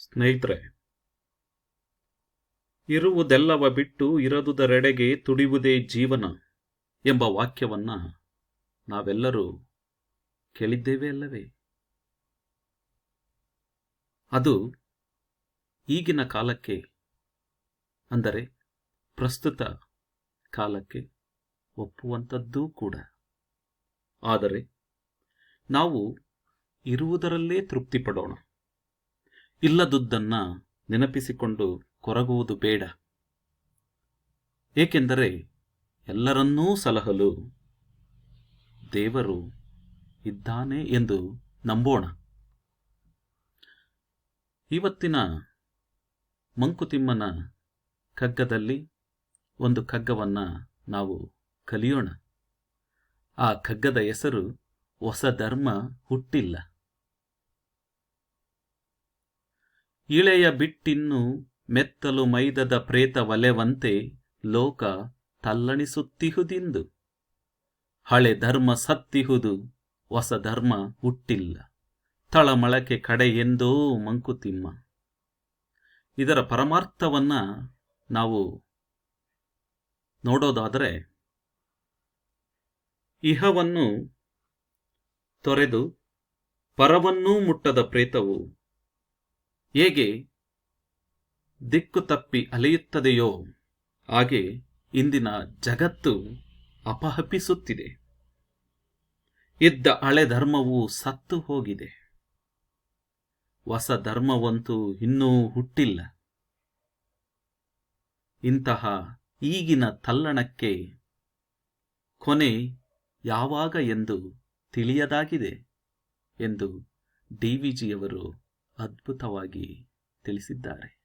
ಸ್ನೇಹಿತರೆ, ಇರುವುದೆಲ್ಲವ ಬಿಟ್ಟು ಇರದುದರೆಡೆಗೆ ತುಡಿಯುವುದೇ ಜೀವನ ಎಂಬ ವಾಕ್ಯವನ್ನ ನಾವೆಲ್ಲರೂ ಕೇಳಿದ್ದೇವೆ ಅಲ್ಲವೇ? ಅದು ಈಗಿನ ಕಾಲಕ್ಕೆ ಅಂದರೆ ಪ್ರಸ್ತುತ ಕಾಲಕ್ಕೆ ಒಪ್ಪುವಂಥದ್ದೂ ಕೂಡ. ಆದರೆ ನಾವು ಇರುವುದರಲ್ಲೇ ತೃಪ್ತಿ ಪಡೋಣ ಇಲ್ಲದುದನ್ನ ನೆನಪಿಸಿಕೊಂಡು ಕೊರಗುವುದು ಬೇಡ. ಏಕೆಂದರೆ ಎಲ್ಲರನ್ನೂ ಸಲಹಲು ದೇವರು ಇದ್ದಾನೆ ಎಂದು ನಂಬೋಣ. ಇವತ್ತಿನ ಮಂಕುತಿಮ್ಮನ ಕಗ್ಗದಲ್ಲಿ ಒಂದು ಕಗ್ಗವನ್ನು ನಾವು ಕಲಿಯೋಣ. ಆ ಕಗ್ಗದ ಹೆಸರು ಹೊಸ ಧರ್ಮ ಹುಟ್ಟಿಲ್ಲ. ಇಳೆಯ ಬಿಟ್ಟಿನ್ನು ಮೆತ್ತಲು ಮೈದದ ಪ್ರೇತ ವಲೆವಂತೆ ಲೋಕ ತಲ್ಲಣಿಸುತ್ತಿಹುದಿಂದು. ಹಳೆ ಧರ್ಮ ಸತ್ತಿಹುದು, ಹೊಸ ಧರ್ಮ ಹುಟ್ಟಿಲ್ಲ. ತಳಮಳಕೆ ಕಡೆ ಎಂದೋ ಮಂಕುತಿಮ್ಮ. ಇದರ ಪರಮಾರ್ಥವನ್ನ ನಾವು ನೋಡೋದಾದರೆ, ಇಹವನ್ನು ತೊರೆದು ಪರವನ್ನೂ ಮುಟ್ಟದ ಪ್ರೇತವು ಹೇಗೆ ದಿಕ್ಕು ತಪ್ಪಿ ಅಲೆಯುತ್ತದೆಯೋ ಹಾಗೆ ಇಂದಿನ ಜಗತ್ತು ಅಪಹಪಿಸುತ್ತಿದೆ. ಇದ್ದ ಹಳೆ ಧರ್ಮವು ಸತ್ತು ಹೋಗಿದೆ. ಹೊಸ ಧರ್ಮವಂತೂ ಇನ್ನೂ ಹುಟ್ಟಿಲ್ಲ. ಇಂತಹ ಈಗಿನ ತಲ್ಲಣಕ್ಕೆ ಕೊನೆ ಯಾವಾಗ ಎಂದು ತಿಳಿಯದಾಗಿದೆ ಎಂದು ಡಿ ವಿ ಜಿಯವರು ಅದ್ಭುತವಾಗಿ ತಿಳಿಸಿದ್ದಾರೆ.